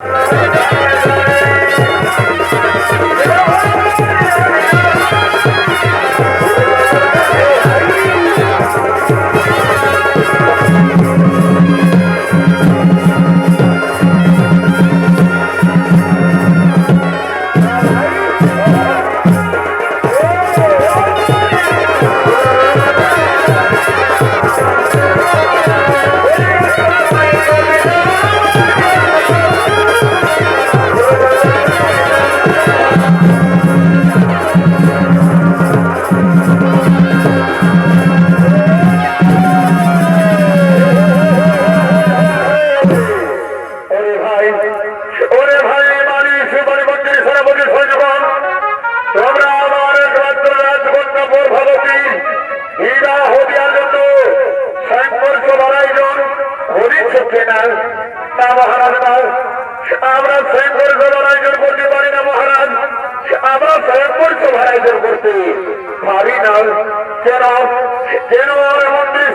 ওরে হরিচ্ছে না মহারাজ না আমরা সংঘর্ষ বাড়াইজন করতে পারি না মহারাজ। আমরা সংঘর্ষ বাড়াইজন করতে পারি না। কেন? কেন মন্ত্রী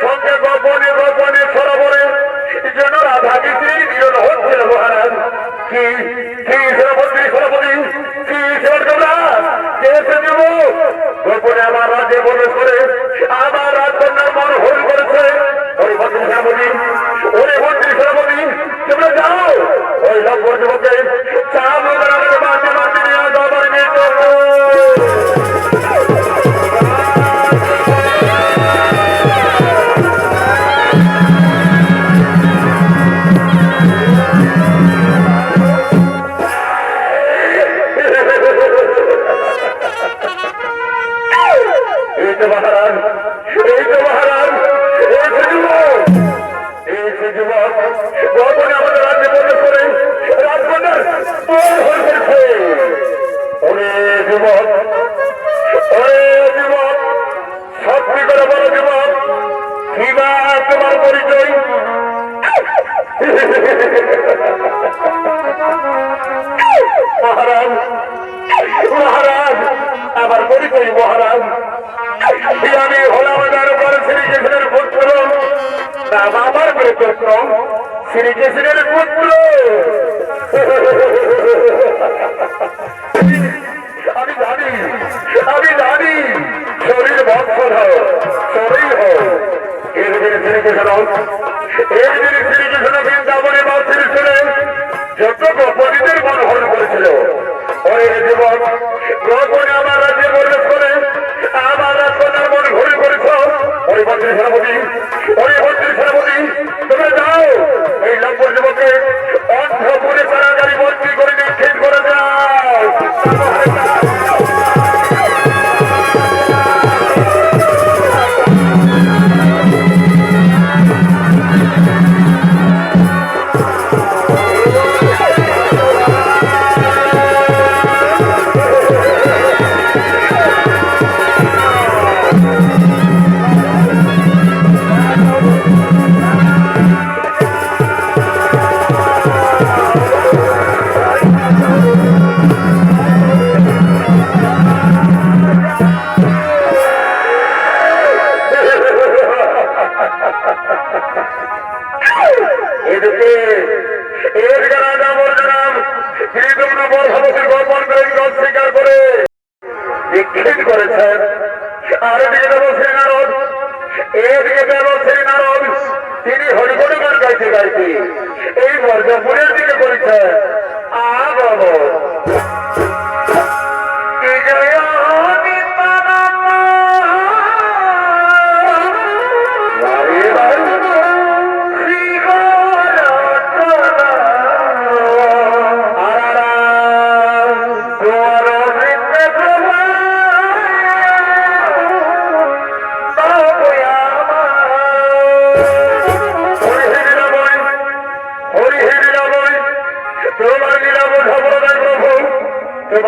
সঙ্গে গোপনে গোপনে সরোবরে যেন রাধাকে স্ত্রী মিলন হচ্ছিল মহারাজ। করেছে। মন্ত্রী সেনাপতি মন্ত্রী সেনাপতি, তোমরা যাও। ওই লম্বর যুবকে চাপ শ্রীকৃষ্ণ এর দিন শ্রীকৃষ্ণ বৃন্দাবনে বা শ্রীকৃষ্ণে যত গোপনীদের করেছিল। ওই জীবন গোপনে আমার রাজ্যে প্রবেশ করে, আমার রাজকন্যার মন ঘুরে করেছ। ওই মন্ত্রী সেনাপতি ওই মন্ত্রী সেনাপতি, তোমরা যাও। এই লম্বর যুবকে অন্ধপুরে কারাগারি মন্ত্রী করে নিক্ষেপ করে যাও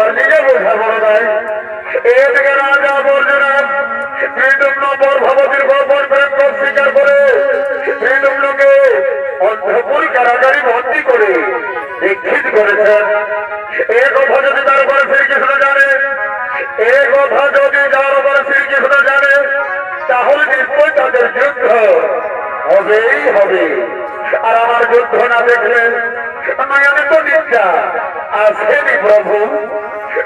তোমার নিজে বোঝা রাজা বর্জনাথ শ্রীদুম্ন বর্ভবতীর স্বীকার করে। শ্রীদুম্নকে অন্ধপুর কারাগারি দীক্ষিত করেছেন। এ যদি তার উপরে শ্রীকৃষ্ণ জানে, এ কথা যদি যার উপরে শ্রীকৃষ্ণ জানে, তাহলে নিশ্চয় তাদের যুদ্ধ হবেই হবে। আর আমার যুদ্ধ না দেখলে নয়নে তো নিন্দা আসেনি প্রভু।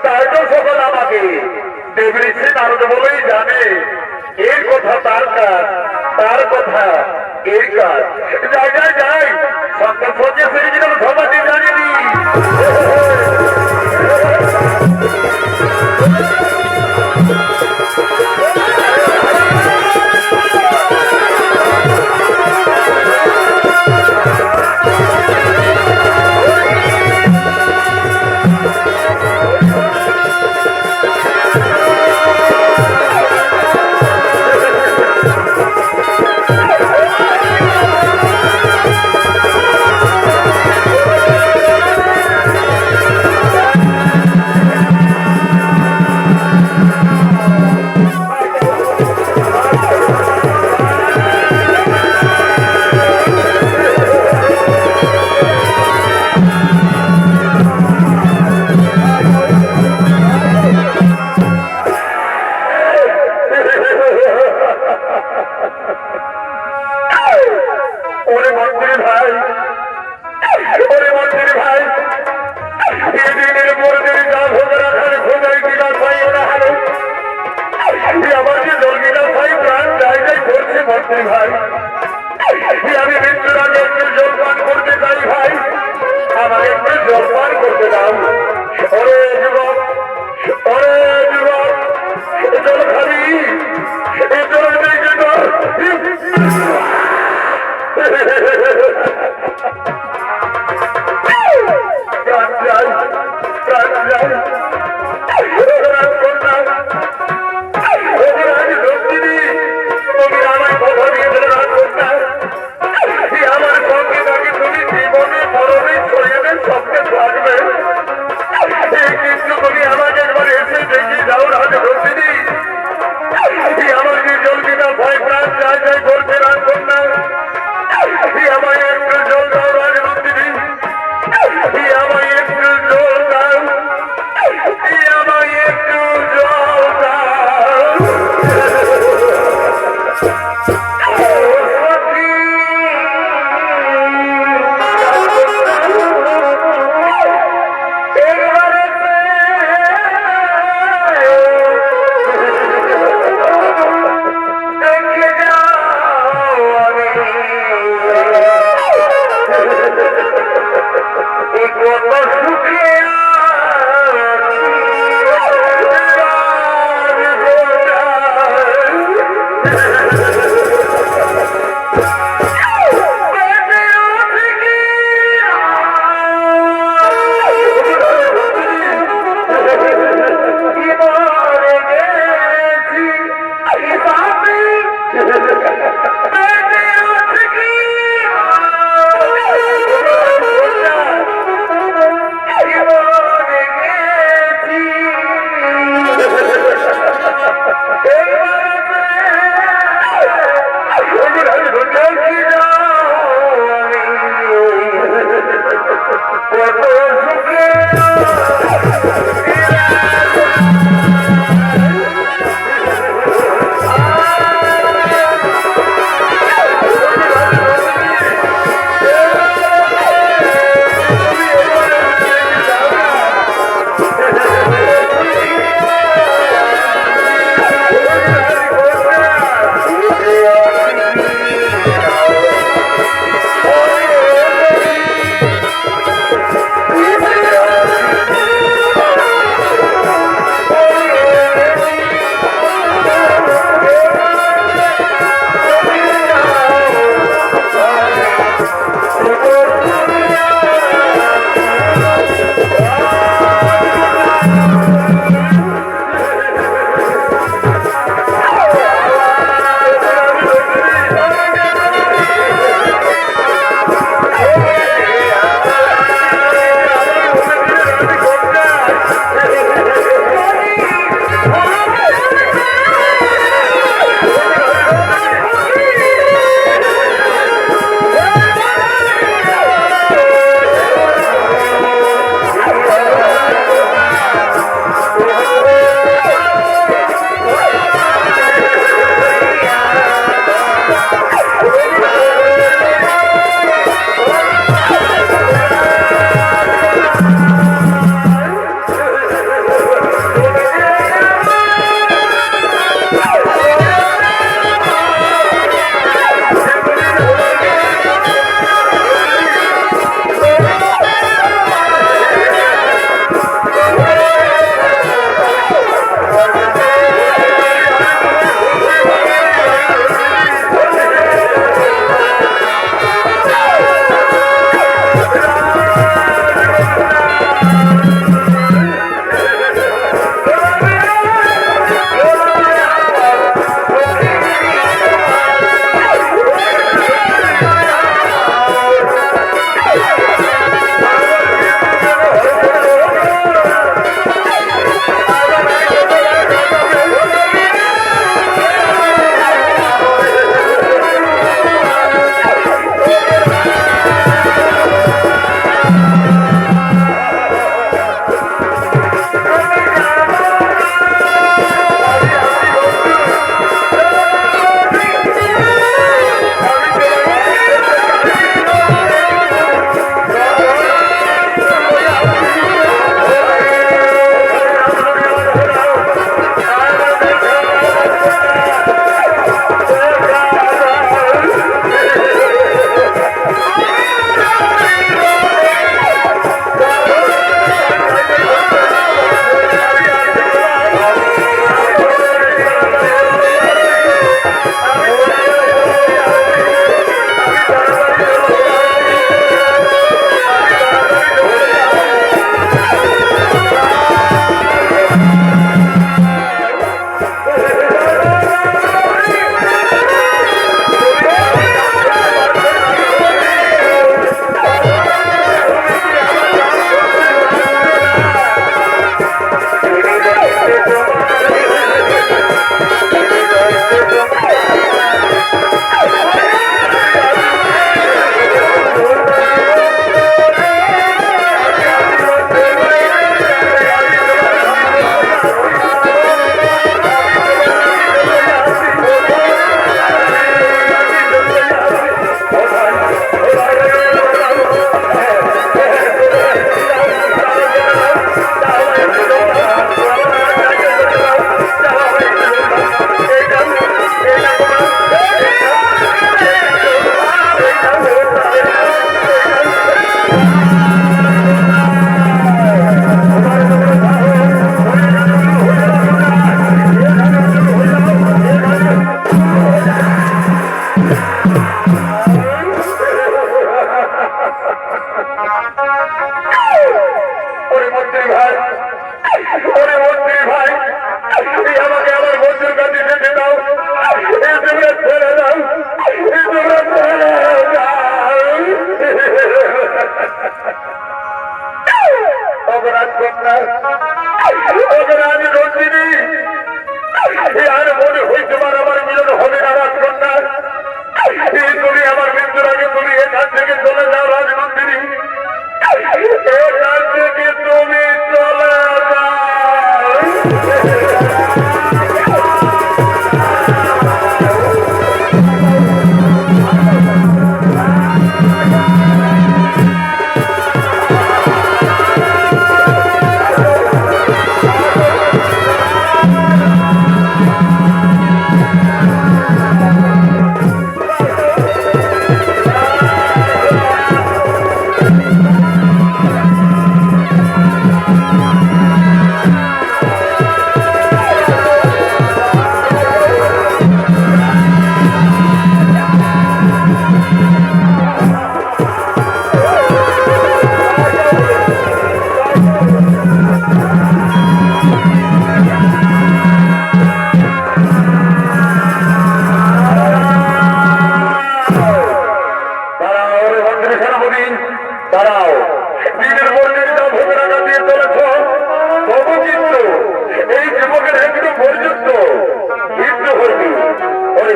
তাই তো সকল আমাকে দেবী দেবৃষি নারদ বলেই জানে। এর কথা তার কাজ, তার কথা এই কাজ। যাই যাই যাই সন্তান সঙ্গে সবাই জানিয়ে দিই ওরে প্রাণ যায়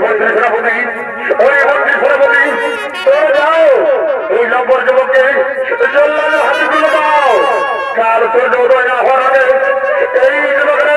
মন্ত্রী সেনাপতি ওই মন্ত্রী সেনাপতি তোমরা যাও ওই নম্বর যুবককে জল্লাল হাতিগুলো দাও কার সূর্যোদয় না হওয়ার আগে এই যুবকের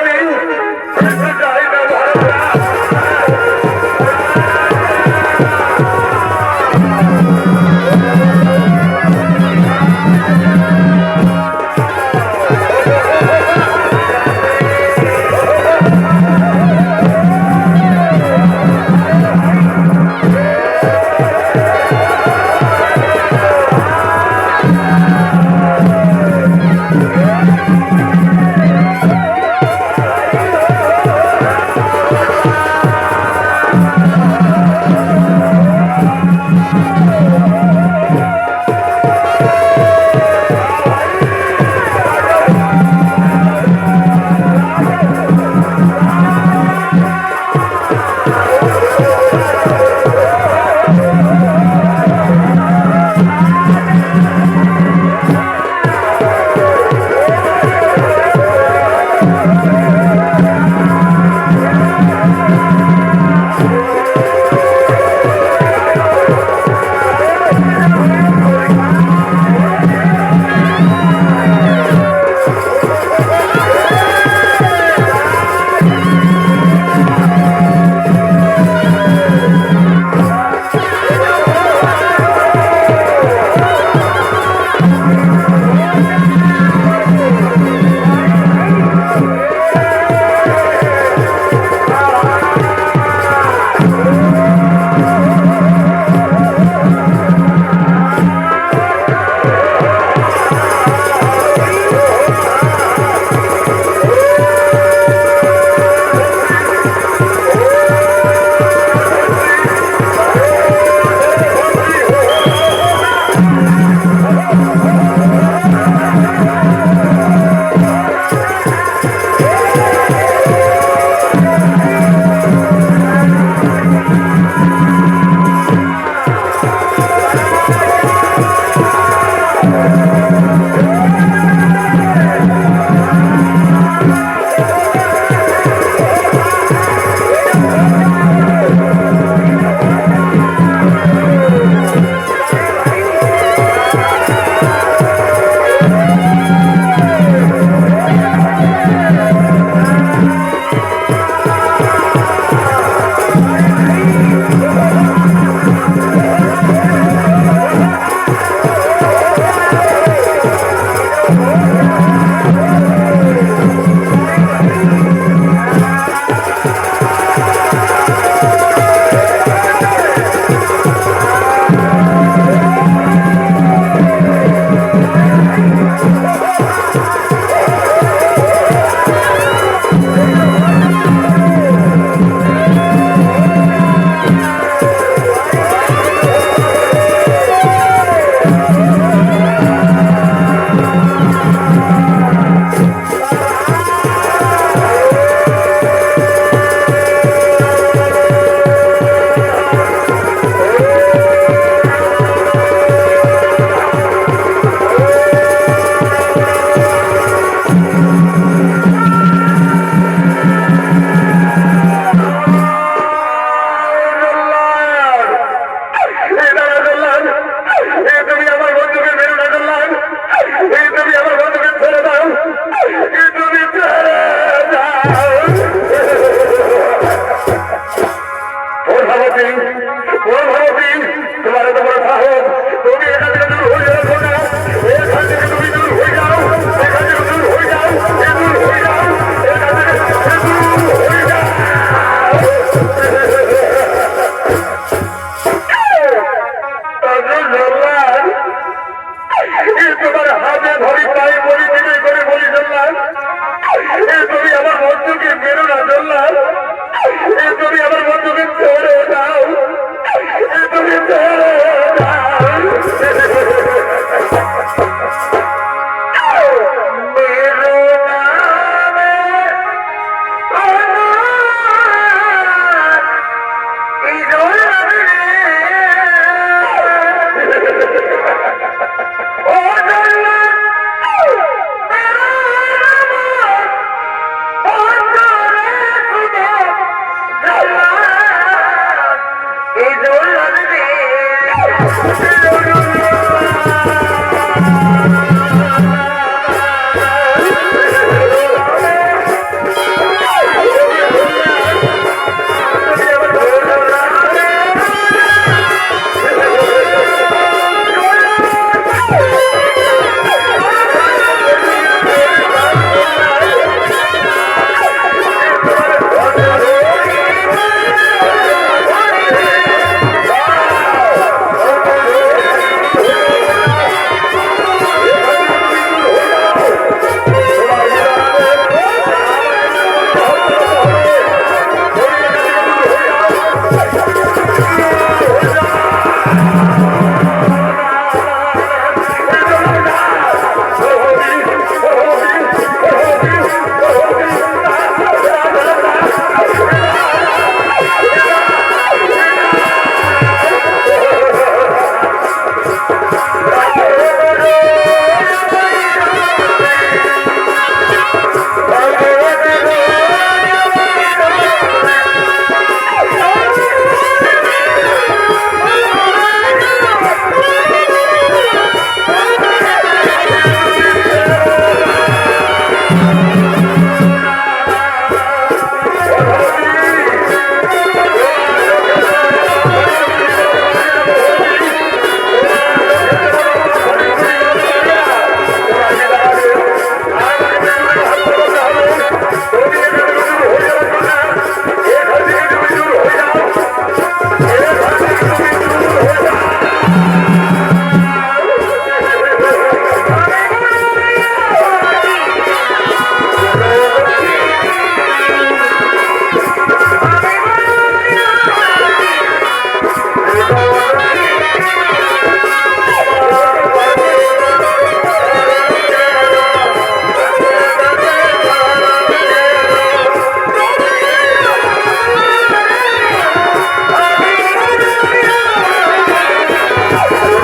Yeah!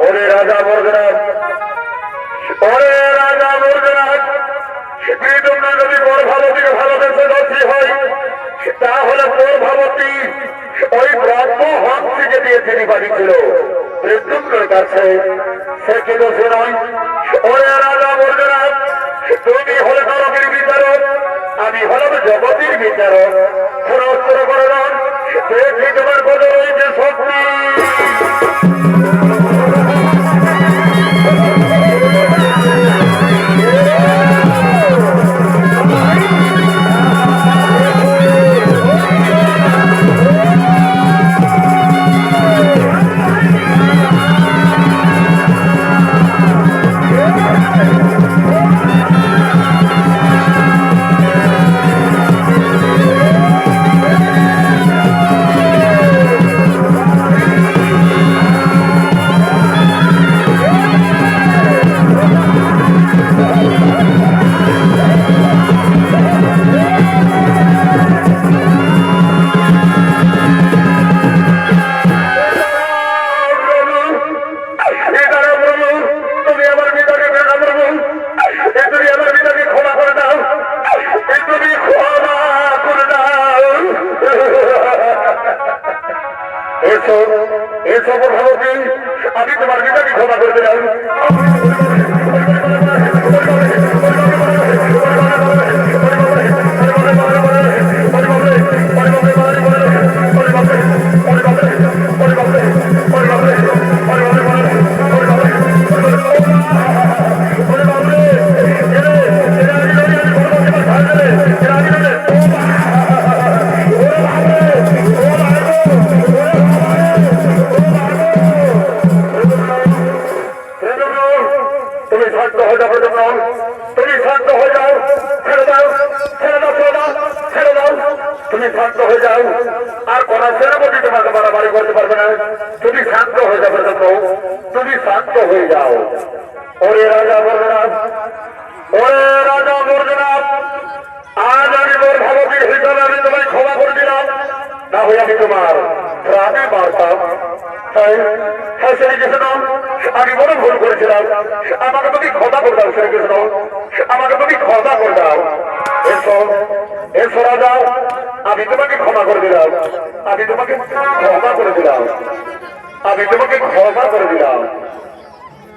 ওরে রাজা বর্ধরাজ ওরে রাজা মৃত্যুর যদি গর্ভাবতীকে ভালোবেসে রসি হয়, তাহলে গর্ভাবতী ওই ব্রহ্ম হংসীকে দিয়ে তিনি বাড়িছিল মৃত্যুর কাছে সে কি দোষী নয়? ওরে রাজা বর্ধরাজ তুমি হলে নরকের বিচারক, আমি হলাম জগতির বিচারক। করে দেখি তোমার কত রয়েছে শক্তি।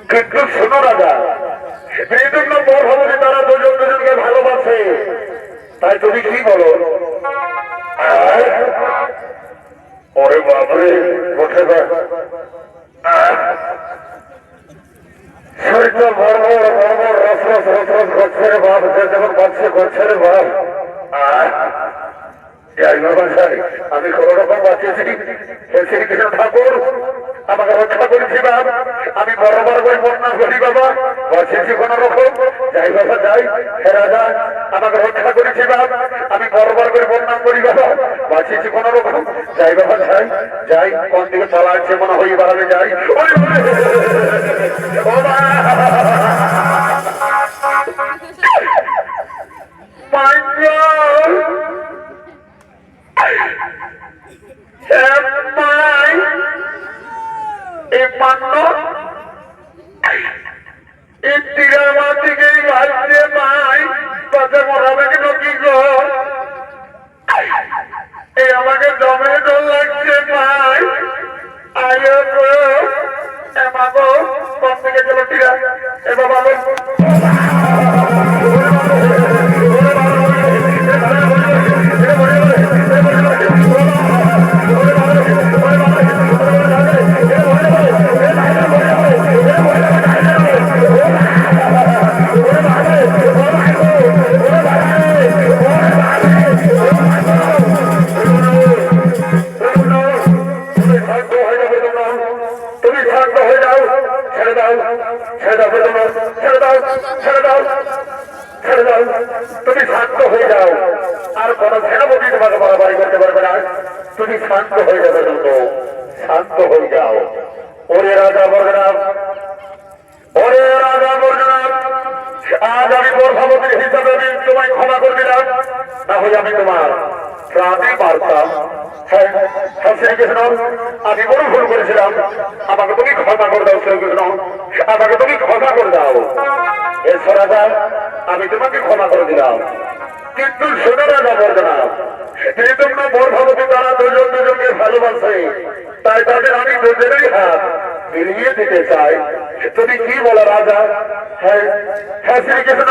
কিন্তু শোনো রাজা। এই জন্য বর হব তারা দুজন দুজনকে ভালোবাসে। তাই তুমি কি বলো? আহ? ওরে বাবরে বড় বড় বড় বড় রস রস রস রস করছে রে বাপ, যে যেমন বাচ্চা করছে রে বাপ। আহ! যাই আমি কোন রকম বাঁচিয়েছি ঠাকুর আমাকে রক্ষা করেছি বাপ। আমি বড় করে বন্যা করি বাবা। বাঁচিয়েছি কোন রকম যাই বাবা যাই। হে রাজা আমাকে রক্ষা করেছি বাপ। আমি বড় করে বন্যা করি বাবা। বাঁচিয়েছি কোন রকম যাই বাবা যাই। যাই কোন দিকে চলা আছে মনে হয় আমি যাই। ওরে, এই পান্ন এই তীরের মাটিকে তাতে মরাবে কেন কি এই আমাকে দমে ডর লাগছে আয়ো গো এমাগো থেকে টিরা? এ বাবা কোন সেনাপতি তোমাকে বাড়াবাড়ি করতে পারবে না। তুমি শান্ত হয়ে যাবে তোমরা শান্ত হয়ে যাও। ওরে রাজা বর্গনাথ ওরে রাজা বর্গনাথ আজ আমি প্রধানমন্ত্রী হিসাবে আমি তোমায় ক্ষমা করে দিলাম। না হলে আমি তোমার প্রাণে পারতাম। হ্যাঁ হ্যাঁ আমি বড় ভুল করেছিলাম। আমাকে তুমি ক্ষমা করে দাও, শ্রীকৃষ্ণ। আমাকে তুমি ক্ষমা করে দাও। রাজা, আমি তোমাকে ক্ষমা করে দিলাম। কিন্তু শোনারা না বলবে না এই জন্য মোর ভাবতে তারা দুজন দুজনকে ভালোবাসে। তাই তাদের আমি দুজনেই হাত মিলিয়ে দিতে চাই। তুমি কি বলো, রাজা? হ্যাঁ, হ্যাঁ শ্রীকৃষ্ণ,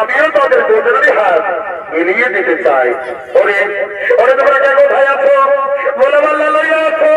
আমিও তাদের দুজনেরই হাত মিলিয়ে দিতে চাই। ওরে ওরে তোমরা কোথায় আছো? বলে বললা লইয়া আছো।